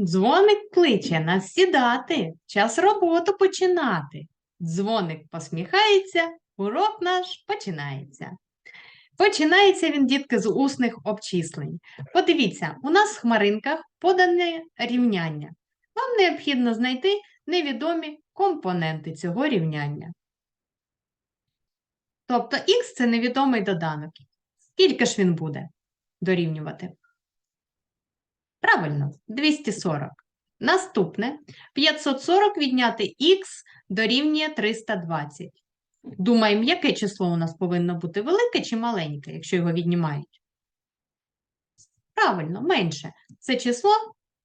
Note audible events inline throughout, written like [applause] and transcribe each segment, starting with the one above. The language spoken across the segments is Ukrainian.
Дзвоник кличе нас сідати, час роботу починати. Дзвоник посміхається, урок наш починається. Починається він, дітки, з усних обчислень. Подивіться, у нас в хмаринках подане рівняння. Вам необхідно знайти невідомі компоненти цього рівняння. Тобто х це невідомий доданок. Скільки ж він буде дорівнювати? Правильно, 240. Наступне 540 відняти х дорівнює 320. Думаємо, яке число у нас повинно бути велике чи маленьке, якщо його віднімають? Правильно, менше. Це число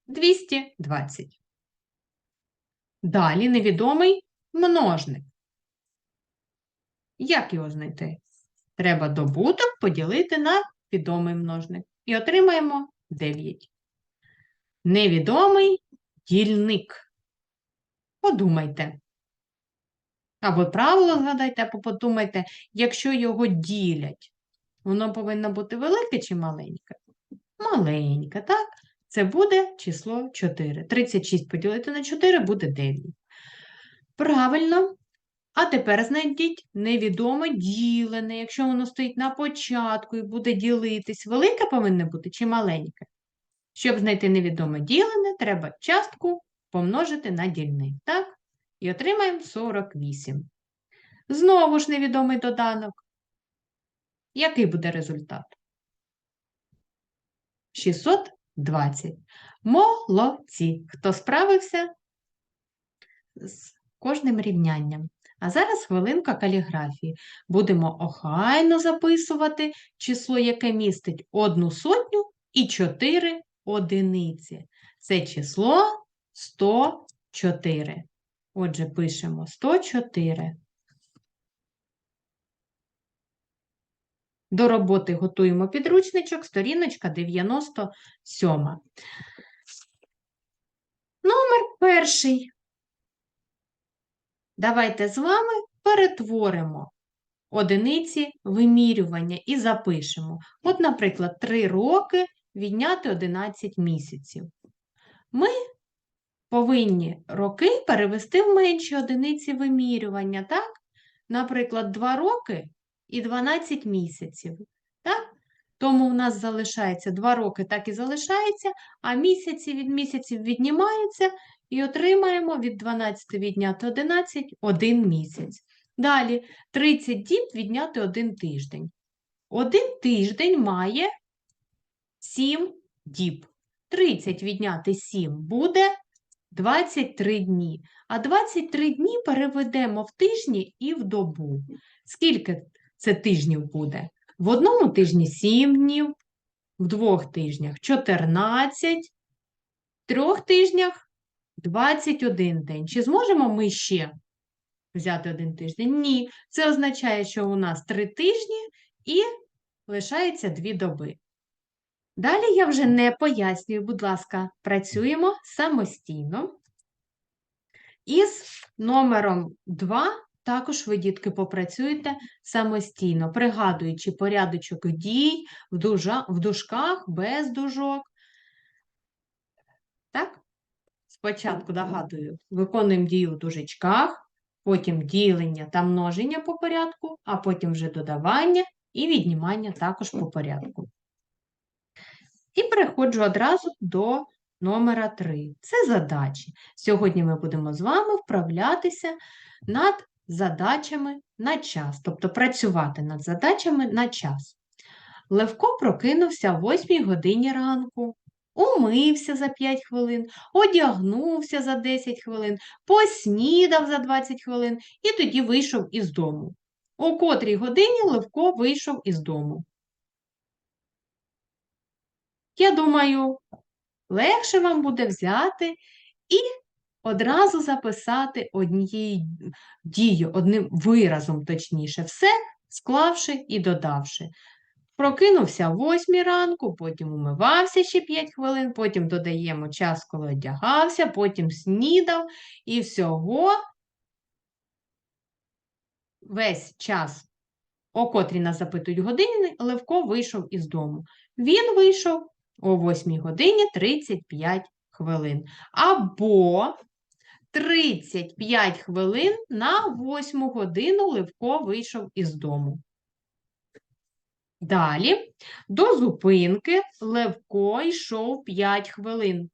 220. Далі невідомий множник. Як його знайти? Треба добуток поділити на відомий множник. І отримаємо 9. Невідомий дільник. Подумайте. Або правило згадайте, або подумайте, якщо його ділять, воно повинно бути велике чи маленьке? Маленьке, так? Це буде число 4. 36 поділити на 4 буде 9. Правильно. А тепер знайдіть невідоме ділене, якщо воно стоїть на початку і буде ділитись, велике повинно бути чи маленьке? Щоб знайти невідоме ділене, треба частку помножити на дільник, так? І отримаємо 48. Знову ж невідомий доданок. Який буде результат? 620. Молодці! Хто справився з кожним рівнянням. А зараз хвилинка каліграфії. Будемо охайно записувати число, яке містить одну сотню і 4 одиниці. Це число 104. Отже, пишемо 104. До роботи готуємо підручничок, сторіночка 97. Номер перший. Давайте з вами перетворимо одиниці вимірювання і запишемо. От, наприклад, 3 роки відняти 11 місяців. Ми повинні роки перевести в менші одиниці вимірювання, так? Наприклад, 2 роки і 12 місяців. Так? Тому в нас залишається 2 роки, так і залишається, а місяці від місяців віднімаються і отримаємо від 12 відняти 11 один місяць. Далі 30 діб відняти один тиждень. Один тиждень має 7 діб. 30 відняти 7 буде 23 дні. А 23 дні переведемо в тижні і в добу. Скільки це тижнів буде? В одному тижні 7 днів, в двох тижнях 14, в трьох тижнях 21 день. Чи зможемо ми ще взяти один тиждень? Ні. Це означає, що у нас 3 тижні і лишається 2 доби. Далі я вже не пояснюю, будь ласка, працюємо самостійно. Із номером 2 також ви, дітки, попрацюєте самостійно, пригадуючи порядочок дій в, дужа, в дужках, без дужок. Так? Спочатку нагадую, виконуємо дію в дужечках, потім ділення та множення по порядку, а потім вже додавання і віднімання також по порядку. І переходжу одразу до номера 3. Це задачі. Сьогодні ми будемо з вами вправлятися над задачами на час, тобто працювати над задачами на час. Левко прокинувся о 8 годині ранку, умився за 5 хвилин, одягнувся за 10 хвилин, поснідав за 20 хвилин і тоді вийшов із дому. У котрій годині Левко вийшов із дому. Я думаю, легше вам буде взяти і одразу записати однією дією, одним виразом, точніше, все склавши і додавши. Прокинувся о 8 ранку, потім умивався ще 5 хвилин, потім додаємо час, коли одягався, потім снідав і всього весь час, о котрій нас запитують години, Левко вийшов із дому. Він вийшов о 8 годині 35 хвилин. Або 35 хвилин на 8 годину Левко вийшов із дому. Далі до зупинки Левко йшов 5 хвилин.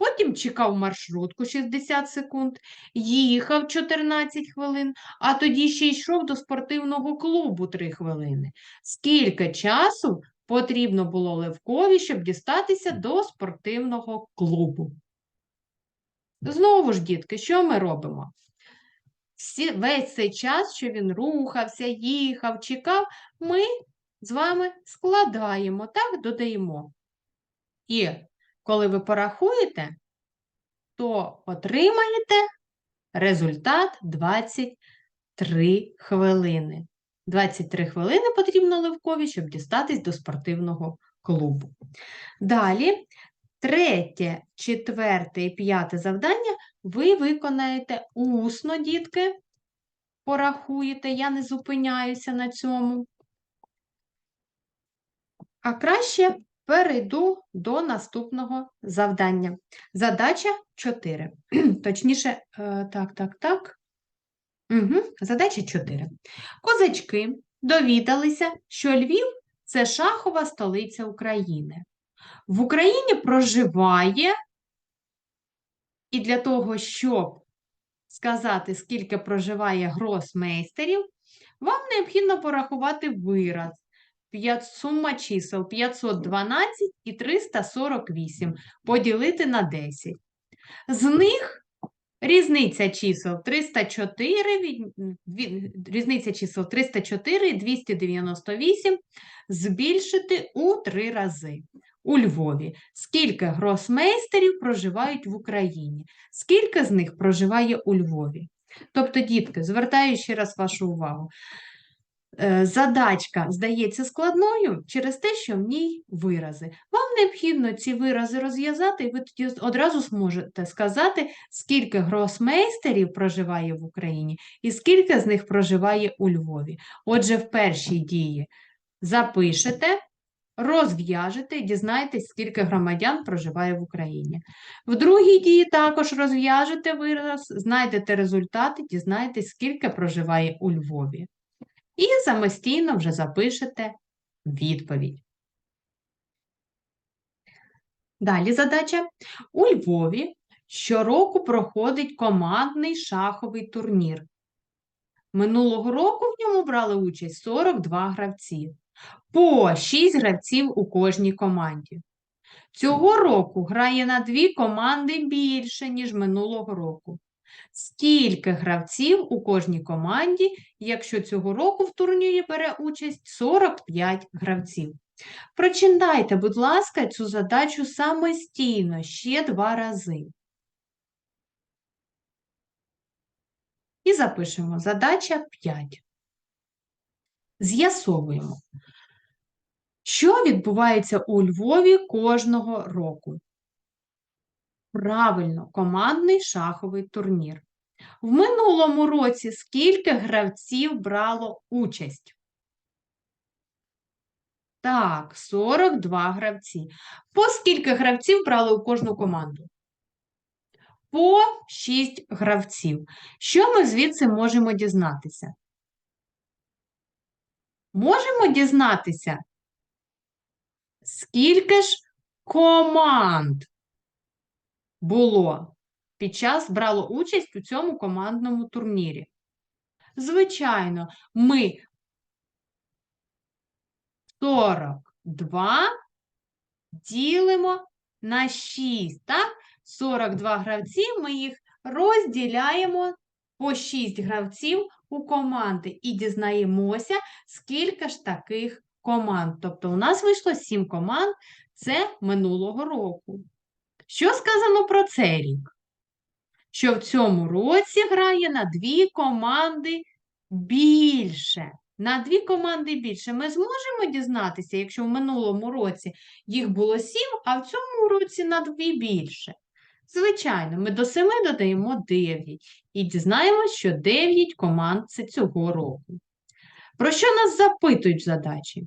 Потім чекав маршрутку 60 секунд, їхав 14 хвилин, а тоді ще йшов до спортивного клубу 3 хвилини. Скільки часу потрібно було Левкові, щоб дістатися до спортивного клубу? Знову ж, дітки, що ми робимо? Всі, весь цей час, що він рухався, їхав, чекав, ми з вами складаємо, так, додаємо. І коли ви порахуєте, то отримаєте результат 23 хвилини. 23 хвилини потрібно Левкові, щоб дістатись до спортивного клубу. Далі, третє, четверте і п'яте завдання ви виконаєте усно, дітки. Порахуєте, я не зупиняюся на цьому. А краще перейду до наступного завдання. Задача 4. [clears throat] Точніше, е, так, так, так. Угу. Задача 4. Козачки довідалися, що Львів це шахова столиця України. В Україні проживає, і для того, щоб сказати, скільки проживає гросмейстерів, вам необхідно порахувати вираз. Сума чисел 512 і 348 поділити на 10. З них різниця чисел 304, від- від- різниця чисел 304 і 298 збільшити у три рази. У Львові. Скільки гросмейстерів проживають в Україні? Скільки з них проживає у Львові? Тобто, дітки, звертаю ще раз вашу увагу. Е, Задачка здається складною через те, що в ній вирази. Вам необхідно ці вирази розв'язати, і ви тоді одразу зможете сказати, скільки гросмейстерів проживає в Україні і скільки з них проживає у Львові. Отже, в першій дії запишете, розв'яжете і дізнаєтесь, скільки громадян проживає в Україні. В другій дії також розв'яжете вираз, знайдете результати, дізнаєтесь, скільки проживає у Львові. І самостійно вже запишете відповідь. Далі задача. У Львові щороку проходить командний шаховий турнір. Минулого року в ньому брали участь 42 гравці. По 6 гравців у кожній команді. Цього року грає на дві команди більше, ніж минулого року. Скільки гравців у кожній команді, якщо цього року в турнірі бере участь 45 гравців? Прочитайте, будь ласка, цю задачу самостійно ще два рази. І запишемо задача 5. З'ясовуємо, що відбувається у Львові кожного року. Правильно, командний шаховий турнір. В минулому році скільки гравців брало участь? Так, 42 гравці. По скільки гравців брали у кожну команду? По 6 гравців. Що ми звідси можемо дізнатися? Можемо дізнатися, скільки ж команд було під час брало участь у цьому командному турнірі? Звичайно, ми 42 ділимо на 6, так? 42 гравці, ми їх розділяємо по 6 гравців у команди і дізнаємося, скільки ж таких команд. Тобто у нас вийшло 7 команд, це минулого року. Що сказано про цей рік? Що в цьому році грає на дві команди більше. На дві команди більше. Ми зможемо дізнатися, якщо в минулому році їх було 7, а в цьому році на дві більше. Звичайно, ми до 7 додаємо 9 і дізнаємось, що 9 команд це цього року. Про що нас запитують в задачі?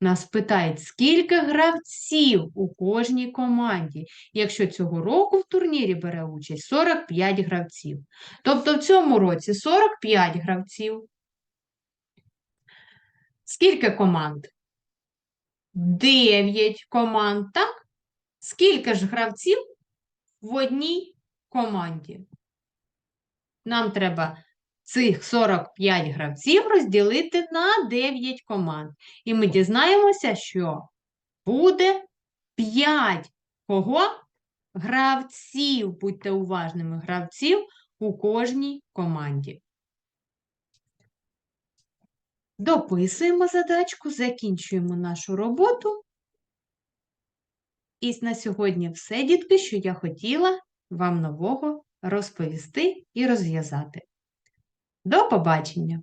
Нас питають, скільки гравців у кожній команді. Якщо цього року в турнірі бере участь 45 гравців. Тобто в цьому році 45 гравців. Скільки команд? 9 команд, так? Скільки ж гравців в одній команді? Нам треба цих 45 гравців розділити на 9 команд. І ми дізнаємося, що буде 5 кого? Гравців, будьте уважними, гравців у кожній команді. Дописуємо задачку, закінчуємо нашу роботу. І на сьогодні все, дітки, що я хотіла вам нового розповісти і розв'язати. До побачення!